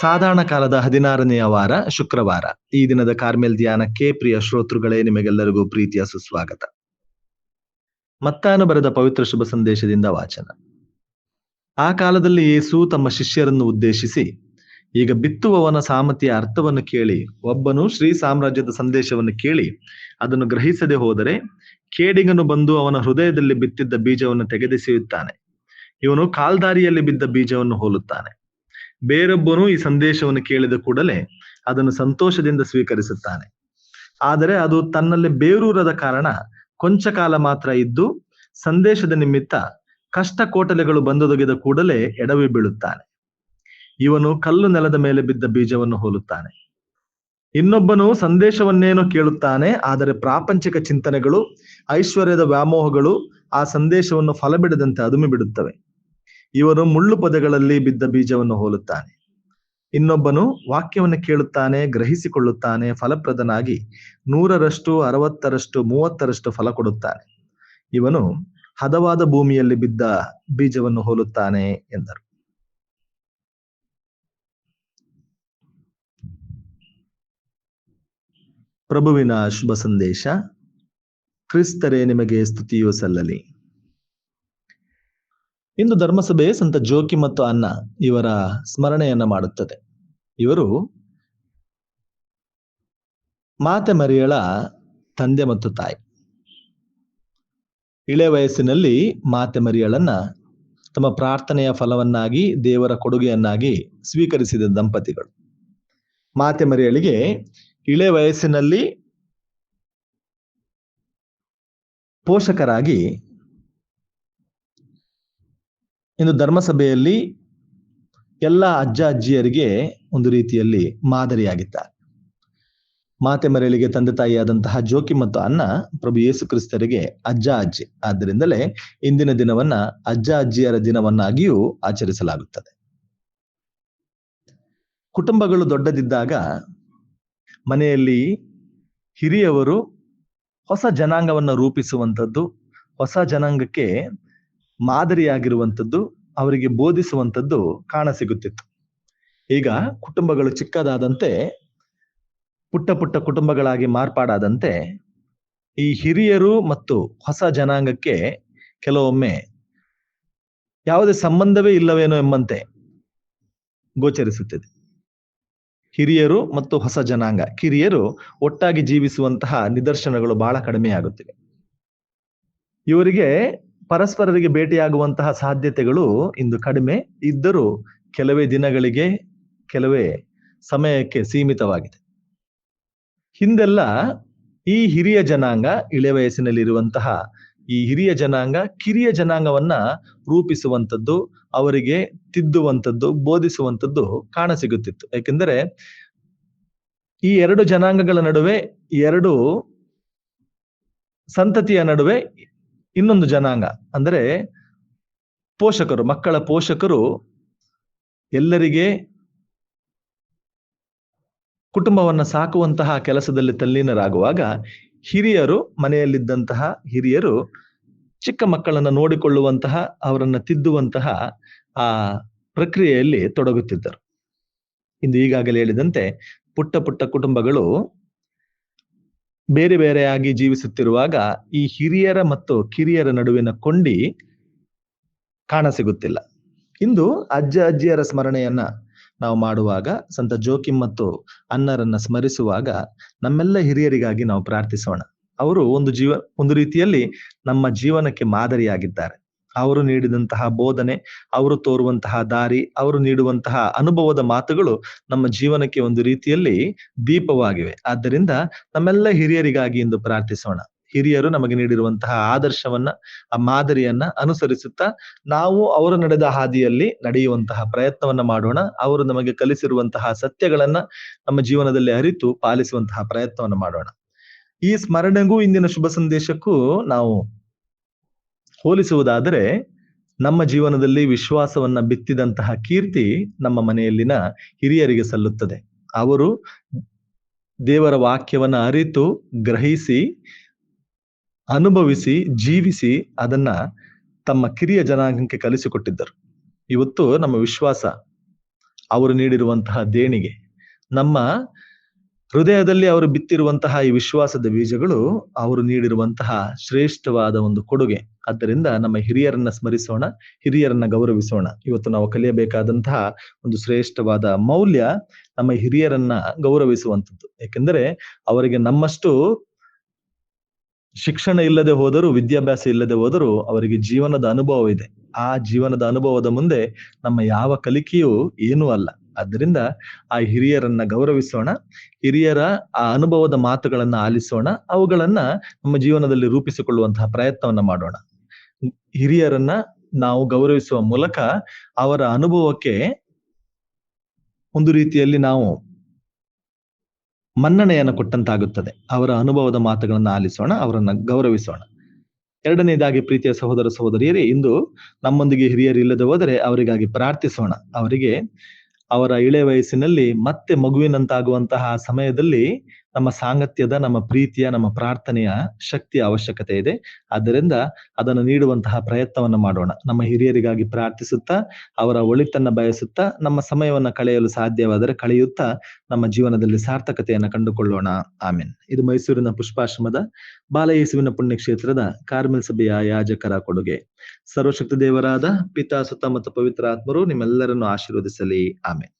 ಸಾಧಾರಣ ಕಾಲದ ಹದಿನಾರನೆಯ ವಾರ, ಶುಕ್ರವಾರ. ಈ ದಿನದ ಕಾರ್ಮೆಲ್ ಧ್ಯಾನಕ್ಕೆ ಪ್ರಿಯ ಶ್ರೋತೃಗಳೇ, ನಿಮಗೆಲ್ಲರಿಗೂ ಪ್ರೀತಿಯ ಸುಸ್ವಾಗತ. ಮತ್ತಾನು ಬರೆದ ಪವಿತ್ರ ಶುಭ ಸಂದೇಶದಿಂದ ವಾಚನ. ಆ ಕಾಲದಲ್ಲಿ ಯೇಸು ತಮ್ಮ ಶಿಷ್ಯರನ್ನು ಉದ್ದೇಶಿಸಿ, ಈಗ ಬಿತ್ತುವವನ ಸಾಮತಿಯ ಅರ್ಥವನ್ನು ಕೇಳಿ, ಒಬ್ಬನು ಶ್ರೀ ಸಾಮ್ರಾಜ್ಯದ ಸಂದೇಶವನ್ನು ಕೇಳಿ, ಅದನ್ನು ಗ್ರಹಿಸದೆ ಹೋದರೆ ಕೇಡಿಗನು ಬಂದು ಅವನ ಹೃದಯದಲ್ಲಿ ಬಿತ್ತಿದ್ದ ಬೀಜವನ್ನು ತೆಗೆದೆಸೆಯುತ್ತಾನೆ. ಇವನು ಕಾಲ್ದಾರಿಯಲ್ಲಿ ಬಿದ್ದ ಬೀಜವನ್ನು ಹೋಲುತ್ತಾನೆ. ಬೇರೊಬ್ಬನು ಈ ಸಂದೇಶವನ್ನು ಕೇಳಿದ ಕೂಡಲೇ ಅದನ್ನು ಸಂತೋಷದಿಂದ ಸ್ವೀಕರಿಸುತ್ತಾನೆ. ಆದರೆ ಅದು ತನ್ನಲ್ಲಿ ಬೇರೂರದ ಕಾರಣ ಕೊಂಚ ಕಾಲ ಮಾತ್ರ ಇದ್ದು ಸಂದೇಶದ ನಿಮಿತ್ತ ಕಷ್ಟ ಕೋಟಲೆಗಳು ಬಂದೊದಗಿದ ಕೂಡಲೇ ಎಡವಿ ಬೀಳುತ್ತಾನೆ. ಇವನು ಕಲ್ಲು ನೆಲದ ಮೇಲೆ ಬಿದ್ದ ಬೀಜವನ್ನು ಹೋಲುತ್ತಾನೆ. ಇನ್ನೊಬ್ಬನು ಸಂದೇಶವನ್ನೇನೋ ಕೇಳುತ್ತಾನೆ, ಆದರೆ ಪ್ರಾಪಂಚಿಕ ಚಿಂತನೆಗಳು, ಐಶ್ವರ್ಯದ ವ್ಯಾಮೋಹಗಳು ಆ ಸಂದೇಶವನ್ನು ಫಲಬಿಡದಂತೆ ಅದುಮಿ ಬಿಡುತ್ತವೆ ಇವನು ಮುಳ್ಳು ಪದಗಳಲ್ಲಿ ಬಿದ್ದ ಬೀಜವನ್ನು ಹೋಲುತ್ತಾನೆ. ಇನ್ನೊಬ್ಬನು ವಾಕ್ಯವನ್ನು ಕೇಳುತ್ತಾನೆ, ಗ್ರಹಿಸಿಕೊಳ್ಳುತ್ತಾನೆ, ಫಲಪ್ರದನಾಗಿ ನೂರರಷ್ಟು, ಅರವತ್ತರಷ್ಟು, ಮೂವತ್ತರಷ್ಟು ಫಲ ಕೊಡುತ್ತಾನೆ. ಇವನು ಹದವಾದ ಭೂಮಿಯಲ್ಲಿ ಬಿದ್ದ ಬೀಜವನ್ನು ಹೋಲುತ್ತಾನೆ ಎಂದರು. ಪ್ರಭುವಿನ ಶುಭ ಸಂದೇಶ, ಕ್ರಿಸ್ತರೇ ನಿಮಗೆ ಸ್ತುತಿಯು ಸಲ್ಲಲಿ. ಇಂದು ಧರ್ಮಸಭೆ ಸಂತ ಜೋಕಿ ಮತ್ತು ಅನ್ನ ಇವರ ಸ್ಮರಣೆಯನ್ನ ಮಾಡುತ್ತದೆ. ಇವರು ಮಾತೆ ಮರಿಯಳ ತಂದೆ ಮತ್ತು ತಾಯಿ. ಇಳೆ ವಯಸ್ಸಿನಲ್ಲಿ ಮಾತೆ ಮರಿಯಳನ್ನ ತಮ್ಮ ಪ್ರಾರ್ಥನೆಯ ಫಲವನ್ನಾಗಿ, ದೇವರ ಕೊಡುಗೆಯನ್ನಾಗಿ ಸ್ವೀಕರಿಸಿದ ದಂಪತಿಗಳು. ಮಾತೆ ಮರಿಯಳಿಗೆ ಇಳೆ ವಯಸ್ಸಿನಲ್ಲಿ ಪೋಷಕರಾಗಿ ಇಂದು ಧರ್ಮಸಭೆಯಲ್ಲಿ ಎಲ್ಲ ಅಜ್ಜ ಅಜ್ಜಿಯರಿಗೆ ಒಂದು ರೀತಿಯಲ್ಲಿ ಮಾದರಿಯಾಗಿದ್ದಾರೆ. ಮಾತೆ ಮರೆಯಲಿಗೆ ತಂದೆ ತಾಯಿಯಾದಂತಹ ಜೋಕಿ ಮತ್ತು ಅನ್ನ ಪ್ರಭು ಯೇಸು ಕ್ರಿಸ್ತರಿಗೆ ಅಜ್ಜ ಅಜ್ಜಿ. ಆದ್ದರಿಂದಲೇ ಇಂದಿನ ದಿನವನ್ನ ಅಜ್ಜ ಅಜ್ಜಿಯರ ದಿನವನ್ನಾಗಿಯೂ ಆಚರಿಸಲಾಗುತ್ತದೆ. ಕುಟುಂಬಗಳು ದೊಡ್ಡದಿದ್ದಾಗ ಮನೆಯಲ್ಲಿ ಹಿರಿಯವರು ಹೊಸ ಜನಾಂಗವನ್ನು ರೂಪಿಸುವಂಥದ್ದು, ಹೊಸ ಜನಾಂಗಕ್ಕೆ ಮಾದರಿಯಾಗಿರುವಂಥದ್ದು, ಅವರಿಗೆ ಬೋಧಿಸುವಂಥದ್ದು ಕಾಣಸಿಗುತ್ತಿತ್ತು. ಈಗ ಕುಟುಂಬಗಳು ಚಿಕ್ಕದಾದಂತೆ, ಪುಟ್ಟ ಪುಟ್ಟ ಕುಟುಂಬಗಳಾಗಿ ಮಾರ್ಪಾಡಾದಂತೆ, ಈ ಹಿರಿಯರು ಮತ್ತು ಹೊಸ ಜನಾಂಗಕ್ಕೆ ಕೆಲವೊಮ್ಮೆ ಯಾವುದೇ ಸಂಬಂಧವೇ ಇಲ್ಲವೇನೋ ಎಂಬಂತೆ ಗೋಚರಿಸುತ್ತಿದೆ. ಹಿರಿಯರು ಮತ್ತು ಹೊಸ ಜನಾಂಗ, ಕಿರಿಯರು ಒಟ್ಟಾಗಿ ಜೀವಿಸುವಂತಹ ನಿದರ್ಶನಗಳು ಬಹಳ ಕಡಿಮೆಯಾಗುತ್ತಿವೆ. ಇವರಿಗೆ ಪರಸ್ಪರರಿಗೆ ಭೇಟಿಯಾಗುವಂತಹ ಸಾಧ್ಯತೆಗಳು ಇಂದು ಕಡಿಮೆ ಇದ್ದರೂ ಕೆಲವೇ ದಿನಗಳಿಗೆ ಕೆಲವೇ ಸಮಯಕ್ಕೆ ಸೀಮಿತವಾಗಿದೆ. ಹಿಂದೆಲ್ಲ ಈ ಹಿರಿಯ ಜನಾಂಗ ಇಳೆ ವಯಸ್ಸಿನಲ್ಲಿರುವಂತಹ ಈ ಹಿರಿಯ ಜನಾಂಗ ಕಿರಿಯ ಜನಾಂಗವನ್ನ ರೂಪಿಸುವಂಥದ್ದು, ಅವರಿಗೆ ತಿದ್ದುವಂಥದ್ದು, ಬೋಧಿಸುವಂಥದ್ದು ಕಾಣಸಿಗುತ್ತಿತ್ತು. ಯಾಕೆಂದರೆ ಈ ಎರಡು ಜನಾಂಗಗಳ ನಡುವೆ ಎರಡು ಸಂತತಿಯ ನಡುವೆ ಇನ್ನೊಂದು ಜನಾಂಗ. ಅಂದರೆ ಪೋಷಕರು, ಮಕ್ಕಳ ಪೋಷಕರು ಎಲ್ಲರಿಗೆ ಕುಟುಂಬವನ್ನ ಸಾಕುವಂತಹ ಕೆಲಸದಲ್ಲಿ ತಲ್ಲೀನರಾಗುವಾಗ ಹಿರಿಯರು, ಮನೆಯಲ್ಲಿದ್ದಂತಹ ಹಿರಿಯರು ಚಿಕ್ಕ ಮಕ್ಕಳನ್ನ ನೋಡಿಕೊಳ್ಳುವಂತಹ, ಅವರನ್ನ ತಿದ್ದುವಂತಹ ಆ ಪ್ರಕ್ರಿಯೆಯಲ್ಲಿ ತೊಡಗುತ್ತಿದ್ದರು. ಇಂದು ಈಗಾಗಲೇ ಹೇಳಿದಂತೆ ಪುಟ್ಟ ಪುಟ್ಟ ಕುಟುಂಬಗಳು ಬೇರೆ ಬೇರೆಯಾಗಿ ಜೀವಿಸುತ್ತಿರುವಾಗ ಈ ಹಿರಿಯರ ಮತ್ತು ಕಿರಿಯರ ನಡುವಿನ ಕೊಂಡಿ ಕಾಣಸಿಗುತ್ತಿಲ್ಲ ಇಂದು ಅಜ್ಜ, ಅಜ್ಜಿಯರ ಸ್ಮರಣೆಯನ್ನ ನಾವು ಮಾಡುವಾಗ, ಸಂತ ಜೋಕಿಮ್ ಮತ್ತು ಅನ್ನರನ್ನ ಸ್ಮರಿಸುವಾಗ ನಮ್ಮೆಲ್ಲ ಹಿರಿಯರಿಗಾಗಿ ನಾವು ಪ್ರಾರ್ಥಿಸೋಣ. ಅವರು ಒಂದು ಜೀವ, ಒಂದು ರೀತಿಯಲ್ಲಿ ನಮ್ಮ ಜೀವನಕ್ಕೆ ಮಾದರಿಯಾಗಿದ್ದಾರೆ. ಅವರು ನೀಡಿದಂತಹ ಬೋಧನೆ, ಅವರು ತೋರುವಂತಹ ದಾರಿ, ಅವರು ನೀಡುವಂತಹ ಅನುಭವದ ಮಾತುಗಳು ನಮ್ಮ ಜೀವನಕ್ಕೆ ಒಂದು ರೀತಿಯಲ್ಲಿ ದೀಪವಾಗಿವೆ. ಆದ್ದರಿಂದ ನಮ್ಮೆಲ್ಲ ಹಿರಿಯರಿಗಾಗಿ ಎಂದು ಪ್ರಾರ್ಥಿಸೋಣ. ಹಿರಿಯರು ನಮಗೆ ನೀಡಿರುವಂತಹ ಆದರ್ಶವನ್ನ, ಆ ಮಾದರಿಯನ್ನ ಅನುಸರಿಸುತ್ತಾ ನಾವು ಅವರು ನಡೆದ ಹಾದಿಯಲ್ಲಿ ನಡೆಯುವಂತಹ ಪ್ರಯತ್ನವನ್ನ ಮಾಡೋಣ. ಅವರು ನಮಗೆ ಕಲಿಸಿರುವಂತಹ ಸತ್ಯಗಳನ್ನ ನಮ್ಮ ಜೀವನದಲ್ಲಿ ಅರಿತು ಪಾಲಿಸುವಂತಹ ಪ್ರಯತ್ನವನ್ನ ಮಾಡೋಣ. ಈ ಸ್ಮರಣೆಗೂ, ಇಂದಿನ ಶುಭ ಸಂದೇಶಕ್ಕೂ ನಾವು ಹೋಲಿಸುವುದಾದರೆ ನಮ್ಮ ಜೀವನದಲ್ಲಿ ವಿಶ್ವಾಸವನ್ನ ಬಿತ್ತಿದಂತಹ ಕೀರ್ತಿ ನಮ್ಮ ಮನೆಯಲ್ಲಿನ ಹಿರಿಯರಿಗೆ ಸಲ್ಲುತ್ತದೆ. ಅವರು ದೇವರ ವಾಕ್ಯವನ್ನ ಅರಿತು ಗ್ರಹಿಸಿ, ಅನುಭವಿಸಿ, ಜೀವಿಸಿ ಅದನ್ನ ತಮ್ಮ ಕಿರಿಯ ಜನಾಂಗಕ್ಕೆ ಕಲಿಸಿಕೊಟ್ಟಿದ್ದರು. ಇವತ್ತು ನಮ್ಮ ವಿಶ್ವಾಸ ಅವರು ನೀಡಿರುವಂತಹ ದೇಣಿಗೆ, ನಮ್ಮ ಹೃದಯದಲ್ಲಿ ಅವರು ಬಿತ್ತಿರುವಂತಹ ಈ ವಿಶ್ವಾಸದ ಬೀಜಗಳು ಅವರು ನೀಡಿರುವಂತಹ ಶ್ರೇಷ್ಠವಾದ ಒಂದು ಕೊಡುಗೆ. ಆದ್ದರಿಂದ ನಮ್ಮ ಹಿರಿಯರನ್ನ ಸ್ಮರಿಸೋಣ, ಹಿರಿಯರನ್ನ ಗೌರವಿಸೋಣ. ಇವತ್ತು ನಾವು ಕಲಿಯಬೇಕಾದಂತಹ ಒಂದು ಶ್ರೇಷ್ಠವಾದ ಮೌಲ್ಯ ನಮ್ಮ ಹಿರಿಯರನ್ನ ಗೌರವಿಸುವಂಥದ್ದು. ಏಕೆಂದರೆ ಅವರಿಗೆ ನಮ್ಮಷ್ಟು ಶಿಕ್ಷಣ ಇಲ್ಲದೆ ಹೋದರೂ, ವಿದ್ಯಾಭ್ಯಾಸ ಇಲ್ಲದೆ ಹೋದರೂ ಅವರಿಗೆ ಜೀವನದ ಅನುಭವ ಇದೆ ಆ ಜೀವನದ ಅನುಭವದ ಮುಂದೆ ನಮ್ಮ ಯಾವ ಕಲಿಕೆಯೂ ಏನೂ ಅಲ್ಲ. ಆದ್ದರಿಂದ ಆ ಹಿರಿಯರನ್ನ ಗೌರವಿಸೋಣ, ಹಿರಿಯರ ಆ ಅನುಭವದ ಮಾತುಗಳನ್ನ ಆಲಿಸೋಣ, ಅವುಗಳನ್ನ ನಮ್ಮ ಜೀವನದಲ್ಲಿ ರೂಪಿಸಿಕೊಳ್ಳುವಂತಹ ಪ್ರಯತ್ನವನ್ನ ಮಾಡೋಣ. ಹಿರಿಯರನ್ನ ನಾವು ಗೌರವಿಸುವ ಮೂಲಕ ಅವರ ಅನುಭವಕ್ಕೆ ಒಂದು ರೀತಿಯಲ್ಲಿ ನಾವು ಮನ್ನಣೆಯನ್ನು ಕೊಟ್ಟಂತಾಗುತ್ತದೆ. ಅವರ ಅನುಭವದ ಮಾತುಗಳನ್ನು ಆಲಿಸೋಣ, ಅವರನ್ನ ಗೌರವಿಸೋಣ. ಎರಡನೇದಾಗಿ ಪ್ರೀತಿಯ ಸಹೋದರ ಸಹೋದರಿಯರೇ, ಇಂದು ನಮ್ಮೊಂದಿಗೆ ಹಿರಿಯರು ಇಲ್ಲದೆ ಹೋದರೆ ಅವರಿಗಾಗಿ ಪ್ರಾರ್ಥಿಸೋಣ. ಅವರಿಗೆ ಅವರ ಇಳೆ ವಯಸ್ಸಿನಲ್ಲಿ ಮತ್ತೆ ಮಗುವಿನಂತಾಗುವಂತಹ ಸಮಯದಲ್ಲಿ ನಮ್ಮ ಸಾಂಗತ್ಯದ, ನಮ್ಮ ಪ್ರೀತಿಯ, ನಮ್ಮ ಪ್ರಾರ್ಥನೆಯ ಶಕ್ತಿಯ ಅವಶ್ಯಕತೆ ಇದೆ. ಆದ್ದರಿಂದ ಅದನ್ನು ನೀಡುವಂತಹ ಪ್ರಯತ್ನವನ್ನು ಮಾಡೋಣ. ನಮ್ಮ ಹಿರಿಯರಿಗಾಗಿ ಪ್ರಾರ್ಥಿಸುತ್ತಾ, ಅವರ ಒಳಿತನ್ನ ಬಯಸುತ್ತಾ, ನಮ್ಮ ಸಮಯವನ್ನ ಕಳೆಯಲು ಸಾಧ್ಯವಾದರೆ ಕಳೆಯುತ್ತಾ, ನಮ್ಮ ಜೀವನದಲ್ಲಿ ಸಾರ್ಥಕತೆಯನ್ನು ಕಂಡುಕೊಳ್ಳೋಣ. ಆಮೇನ್. ಇದು ಮೈಸೂರಿನ ಪುಷ್ಪಾಶ್ರಮದ ಬಾಲಯೇಸುವಿನ ಪುಣ್ಯಕ್ಷೇತ್ರದ ಕಾರ್ಮೆಲ್ ಸಭೆಯ ಯಾಜಕರ ಕೊಡುಗೆ. ಸರ್ವಶಕ್ತಿ ದೇವರಾದ ಪಿತಾ ಸುತ್ತ ಮತ್ತು ಪವಿತ್ರ ಆತ್ಮರು ನಿಮ್ಮೆಲ್ಲರನ್ನು ಆಶೀರ್ವದಿಸಲಿ. ಆಮೇನ್.